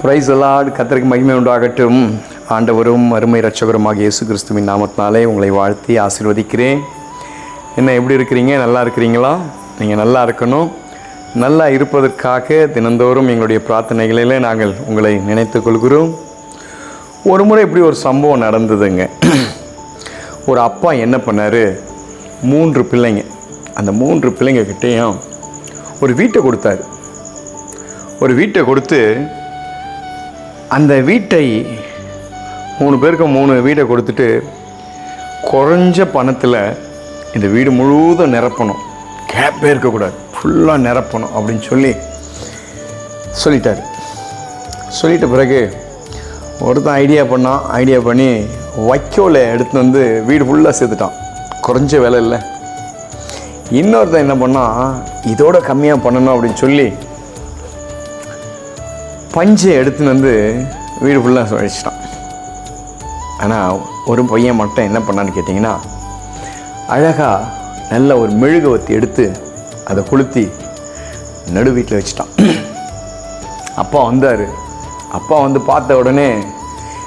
Price allot கத்திரிக்கு மகிமை உண்டாகட்டும். ஆண்டவரும் அருமை ரட்சகருமாக இயேசு கிறிஸ்துவின் நாமத்தினாலே உங்களை வாழ்த்தி ஆசீர்வதிக்கிறேன். என்ன எப்படி இருக்கிறீங்க? நல்லா இருக்கிறீங்களா? நீங்கள் நல்லா இருக்கணும். நல்லா இருப்பதற்காக தினந்தோறும் எங்களுடைய பிரார்த்தனைகளில் நாங்கள் உங்களை நினைத்து கொள்கிறோம். ஒரு முறை இப்படி ஒரு சம்பவம் நடந்ததுங்க. ஒரு அப்பா என்ன பண்ணார்? மூன்று பிள்ளைங்க. அந்த மூன்று பிள்ளைங்க கிட்டேயும் ஒரு வீட்டை கொடுத்தாரு. ஒரு வீட்டை கொடுத்து அந்த வீட்டை மூணு பேருக்கு மூணு வீடை கொடுத்துட்டு குறைஞ்ச பணத்தில் இந்த வீடு முழுவதும் நிரப்பணும். கேப்பே இருக்கக்கூடாது. ஃபுல்லாக நிரப்பணும் அப்படின்னு சொல்லி சொல்லிட்டார். சொல்லிட்ட பிறகு ஒருத்தன் ஐடியா பண்ணான். ஐடியா பண்ணி வைக்கோலை எடுத்து வந்து வீடு ஃபுல்லாக சேர்த்துட்டான். குறைஞ்ச விலை இல்லை. இன்னொருத்தன் என்ன பண்ணான்? இதோட கம்மியாக பண்ணணும் அப்படின்னு சொல்லி பஞ்சை எடுத்துன்னு வந்து வீடு ஃபுல்லாக சுழிச்சிட்டான். ஆனால் ஒரு பையன் மட்டும் என்ன பண்ணான்னு கேட்டிங்கன்னா அழகாக நல்ல ஒரு மெழுகுவத்தி எடுத்து அதை கொளுத்தி நடு வீட்டில் வச்சிட்டான். அப்பா வந்தார். அப்பா வந்து பார்த்த உடனே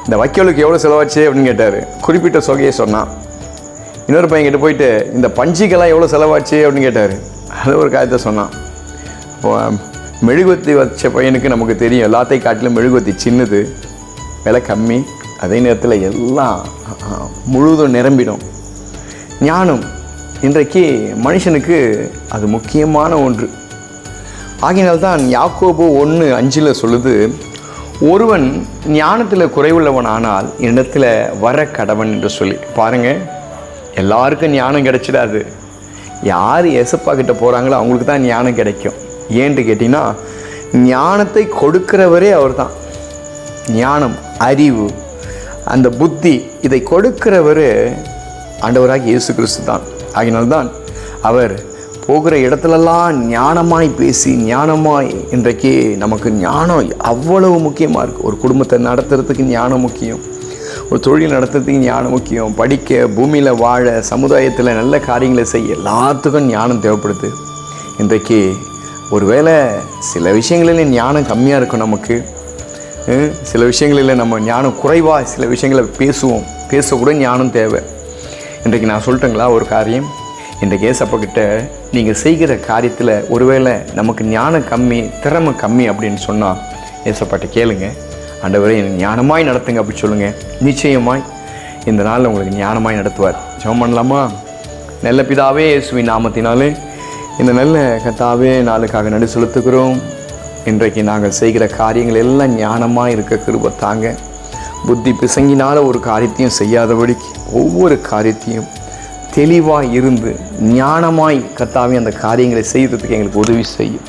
இந்த வைக்கோலுக்கு எவ்வளோ செலவாச்சு? அப்படின்னு கேட்டார். குறிப்பிட்ட சொகையை சொன்னான். இன்னொரு பையன் கிட்ட போயிட்டு இந்த பஞ்சிக்கெல்லாம் எவ்வளோ செலவாச்சு? அப்படின்னு கேட்டார். அது ஒரு காயத்தை சொன்னான். மெழுகுவத்தி வச்ச பையனுக்கு நமக்கு தெரியும். எல்லாத்தையும் காட்டிலும் மெழுகுவத்தி சின்னது விலை கம்மி. அதே நேரத்தில் எல்லாம் முழுவதும் முழுதும் நிரம்பிடும். ஞானம் இன்றைக்கு மனுஷனுக்கு அது முக்கியமான ஒன்று. ஆகினால்தான் யாக்கோபு ஒன்று அஞ்சில் சொல்லுது ஒருவன் ஞானத்தில் குறைவுள்ளவன் ஆனால் என்னிடத்தில் வர கடவன் என்று சொல்லி. பாருங்கள் எல்லாருக்கும் ஞானம் கிடைச்சிடாது. யார் எசப்பா கிட்ட போகிறாங்களோ அவங்களுக்கு தான் ஞானம் கிடைக்கும். ஏன்ட்டு கேட்டிங்கன்னா ஞானத்தை கொடுக்கிறவரே அவர்தான். ஞானம் அறிவு அந்த புத்தி இதை கொடுக்கிறவர் ஆண்டவராக இயேசு கிறிஸ்து தான். ஆகினால்தான் அவர் போகிற இடத்துலலாம் ஞானமாய் பேசி ஞானமாய் இன்றைக்கு நமக்கு ஞானம் அவ்வளவு முக்கியமாக இருக்குது ஒரு குடும்பத்தை நடத்துறதுக்கு ஞானம் முக்கியம். ஒரு தொழில் நடத்துறதுக்கு ஞானம் முக்கியம். படிக்க பூமியில் வாழ சமுதாயத்தில் நல்ல காரியங்களை செய்ய எல்லாத்துக்கும் ஞானம் தேவைப்படுது. இன்றைக்கு ஒருவேளை சில விஷயங்களில் ஞானம் கம்மியாக இருக்கும் நமக்கு. சில விஷயங்களில் நம்ம ஞானம் குறைவாக சில விஷயங்களை பேசுவோம். பேசக்கூட ஞானம் தேவை. இன்றைக்கு நான் சொல்லட்டுங்களா ஒரு காரியம்? இன்றைக்கு ஏசப்பா நீங்கள் செய்கிற காரியத்தில் ஒருவேளை நமக்கு ஞானம் கம்மி திறமை கம்மி அப்படின்னு சொன்னால் ஏசப்பாட்ட கேளுங்க. அண்டவரை எனக்கு ஞானமாய் நடத்துங்க அப்படி சொல்லுங்கள் நிச்சயமாய். இந்த நாளில் உங்களுக்கு ஞானமாய் நடத்துவார். ஜெபம் பண்ணலாமா? நல்ல பிதாவே இயேசுவின் நாமத்தினாலே இந்த நல்ல கத்தாவே நாளுக்காக நடு செலுத்துகிறோம். இன்றைக்கு நாங்கள் செய்கிற காரியங்கள் எல்லாம் ஞானமாக இருக்க கிருப தாங்க. புத்தி பிசங்கினால் ஒரு காரியத்தையும் செய்யாதபடிக்கு ஒவ்வொரு காரியத்தையும் தெளிவாக இருந்து ஞானமாய் கத்தாவே அந்த காரியங்களை செய்கிறதுக்கு எங்களுக்கு உதவி செய்யும்.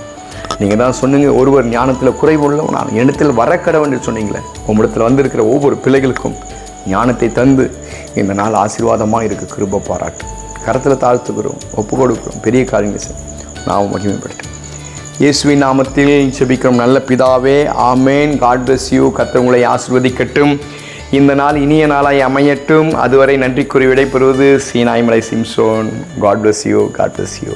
நீங்கள் தான் சொன்னீங்க ஒருவர் ஞானத்தில் குறைவுள்ளவன். நான் எண்ணத்தில் வரக்கடவன் என்று சொன்னீங்களே உம்மிடத்தில் வந்திருக்கிற ஒவ்வொரு பிள்ளைகளுக்கும் ஞானத்தை தந்து இந்த நாள் ஆசீர்வாதமாக இருக்க கிருப பாராட்டு. கரத்தில் தாழ்த்துக்கிறோம் ஒப்பு கொடுக்கிறோம். பெரிய காரியங்களை செய்யும் நாம் மகிமைப்படுத்தும் இயேசுவின் நாமத்தில் செபிக்கிறோம் நல்ல பிதாவே ஆமேன். காட் பிளஸ் யூ கத்தவங்களை ஆசிர்வதிக்கட்டும். இந்த நாள் இனிய நாளாய் அமையட்டும். அதுவரை நன்றி கூறி விடைபெறுவது சீனாய்மலை Simson. God bless you God bless you